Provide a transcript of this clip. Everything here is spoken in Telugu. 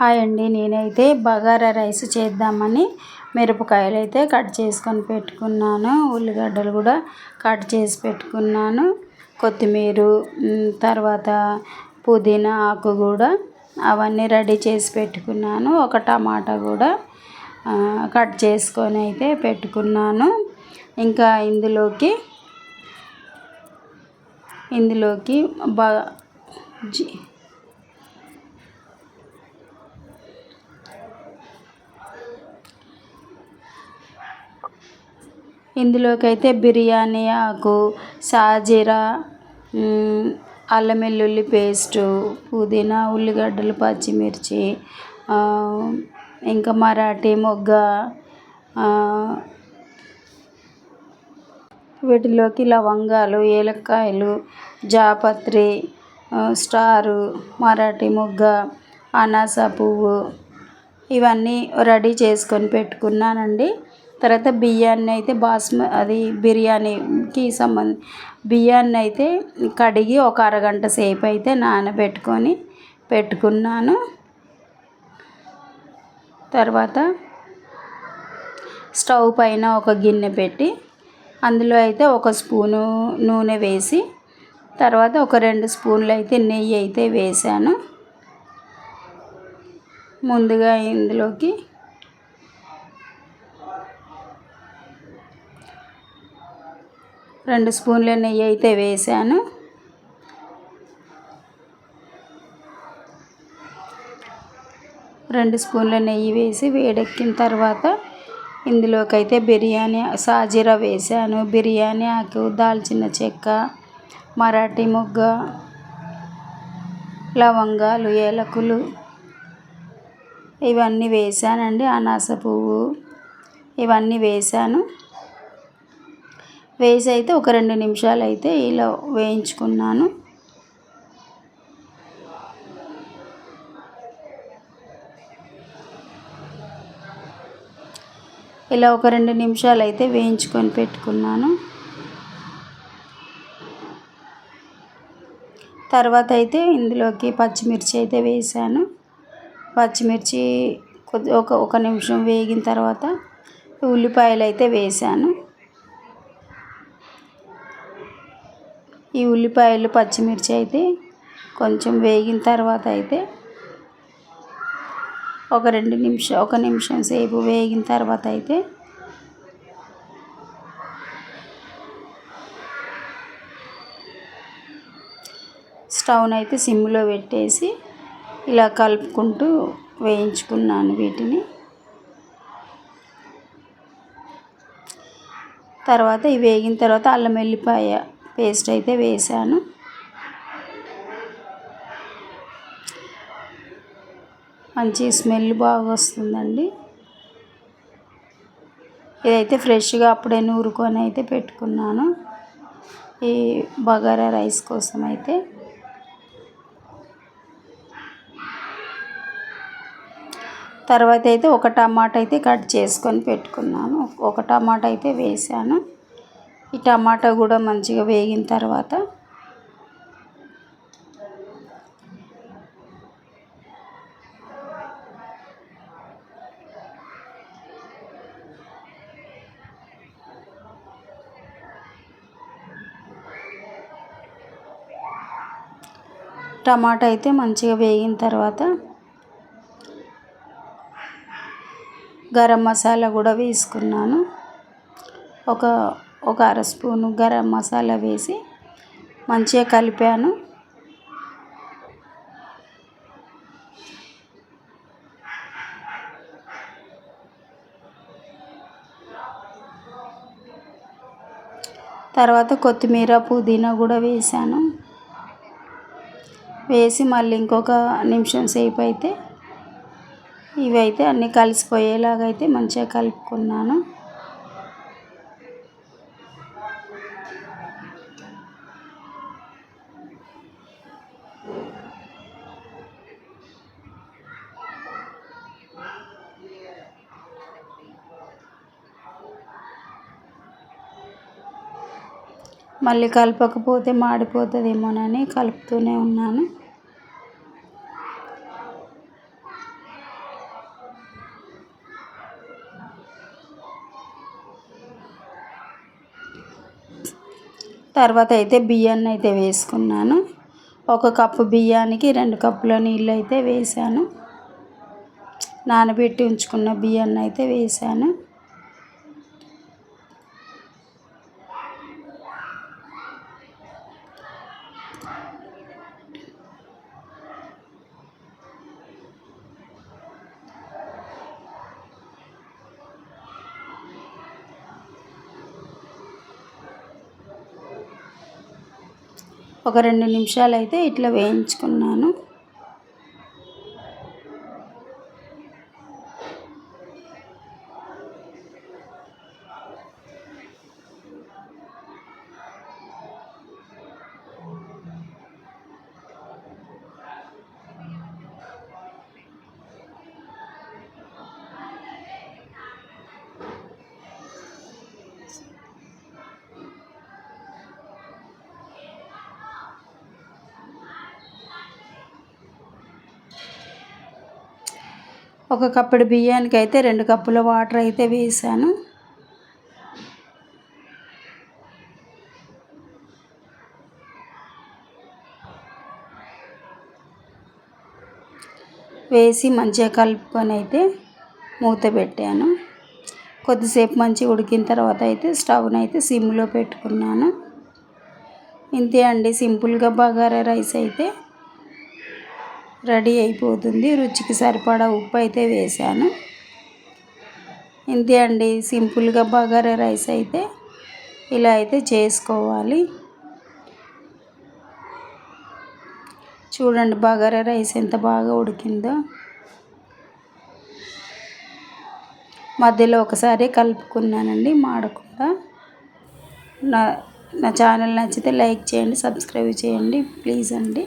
హాయ్ అండి. నేనైతే బగారా రైస్ చేద్దామని మిరపకాయలు అయితే కట్ చేసుకొని పెట్టుకున్నాను. ఉల్లిగడ్డలు కూడా కట్ చేసి పెట్టుకున్నాను. కొత్తిమీర తర్వాత పుదీనా ఆకు కూడా అవన్నీ రెడీ చేసి పెట్టుకున్నాను. ఒక టమాటా కూడా కట్ చేసుకొని అయితే పెట్టుకున్నాను. ఇంకా ఇందులోకి ఇందులోకి బ ఇందులోకి అయితే బిర్యానీ ఆకు సాజీరా అల్లం వెల్లుల్లి పేస్టు పుదీనా ఉల్లిగడ్డలు పచ్చిమిర్చి ఇంకా మరాఠీ మొగ్గ వీటిలోకి లవంగాలు ఏలక్కాయలు జాపత్రి స్టారు మరాఠీ మొగ్గ అనాస పువ్వు ఇవన్నీ రెడీ చేసుకొని పెట్టుకున్నానండి. తర్వాత బియ్యాన్ని అయితే బాస్మ అది బిర్యానీకి సంబంధ బియ్యాన్ని అయితే కడిగి ఒక అరగంట సేపు అయితే నానబెట్టుకొని పెట్టుకున్నాను. తర్వాత స్టవ్ పైన ఒక గిన్నె పెట్టి అందులో అయితే ఒక స్పూను నూనె వేసి తర్వాత ఒక రెండు స్పూన్లు అయితే నెయ్యి అయితే వేసాను. ముందుగా ఇందులోకి రెండు స్పూన్ల నెయ్యి అయితే వేసాను. రెండు స్పూన్ల నెయ్యి వేసి వేడెక్కిన తర్వాత ఇందులోకి అయితే బిర్యానీ సాజీరా వేసాను. బిర్యానీ ఆకు దాల్చిన చెక్క మరాఠీ మొగ్గ లవంగాలు ఏలకులు ఇవన్నీ వేసానండి. అనాస పువ్వు ఇవన్నీ వేసాను. వేసి అయితే ఒక రెండు నిమిషాలు అయితే ఇలా వేయించుకున్నాను. ఇలా ఒక రెండు నిమిషాలు అయితే వేయించుకొని పెట్టుకున్నాను. తర్వాత అయితే ఇందులోకి పచ్చిమిర్చి అయితే వేసాను. పచ్చిమిర్చి కొద్ది ఒక ఒక నిమిషం వేగిన తర్వాత ఉల్లిపాయలు అయితే వేసాను. ఈ ఉల్లిపాయలు పచ్చిమిర్చి అయితే కొంచెం వేగిన తర్వాత అయితే ఒక రెండు నిమిషం ఒక నిమిషం సేపు వేగిన తర్వాత అయితే స్టవ్ని అయితే సిమ్లో పెట్టేసి ఇలా కలుపుకుంటూ వేయించుకున్నాను వీటిని. తర్వాత ఇవి వేగిన తర్వాత అల్లం వెల్లిపాయ పేస్ట్ అయితే వేసాను. మంచి స్మెల్ బాగా వస్తుందండి ఇదైతే ఫ్రెష్గా అప్పుడే నూరుకొని అయితే పెట్టుకున్నాను. ఈ బగారా రైస్ కోసం అయితే. తర్వాత అయితే ఒక టమాటా అయితే కట్ చేసుకొని పెట్టుకున్నాను. ఒక టమాటా అయితే వేసాను. ఈ టమాటా కూడా మంచిగా వేగిన తర్వాత టమాటా అయితే మంచిగా వేగిన తర్వాత గరం మసాలా కూడా వేసుకున్నాను. ఒక ఒక అర స్పూను గరం మసాలా వేసి మంచిగా కలిపాను. తర్వాత కొత్తిమీర పుదీనా కూడా వేసాను. వేసి మళ్ళీ ఇంకొక నిమిషం సేపు అయితే ఇవైతే అన్నీ కలిసిపోయేలాగా అయితే మంచిగా కలుపుకున్నాను. మళ్ళీ కలపకపోతే మాడిపోతుందేమోనని కలుపుతూనే ఉన్నాను. తర్వాత అయితే బియ్యాన్ని అయితే వేసుకున్నాను. ఒక కప్పు బియ్యానికి రెండు కప్పుల నీళ్ళు అయితే వేసాను నానబెట్టి ఉంచుకున్న బియ్యాన్ని అయితే వేసాను ఒక రెండు నిమిషాలు అయితే ఇట్లా వేయించుకున్నాను. ఒక కప్పుడు బియ్యానికి అయితే రెండు కప్పుల వాటర్ అయితే వేసాను వేసి మంచిగా కలుపుకొని అయితే మూత పెట్టాను. కొద్దిసేపు మంచిగా ఉడికిన తర్వాత అయితే స్టవ్ని అయితే సిమ్లో పెట్టుకున్నాను. ఇంతే అండి సింపుల్గా బగారా రైస్ అయితే రెడీ అయిపోతుంది. రుచికి సరిపడా ఉప్పు అయితే వేసాను ఇంతే అండి. సింపుల్గా బగారా రైస్ అయితే ఇలా అయితే చేసుకోవాలి. చూడండి బగారా రైస్ ఎంత బాగా ఉడికిందో. మధ్యలో ఒకసారి కలుపుకున్నానండి మాడకుండా. నా నా ఛానల్ నచ్చితే లైక్ చేయండి సబ్స్క్రైబ్ చేయండి ప్లీజ్ అండి.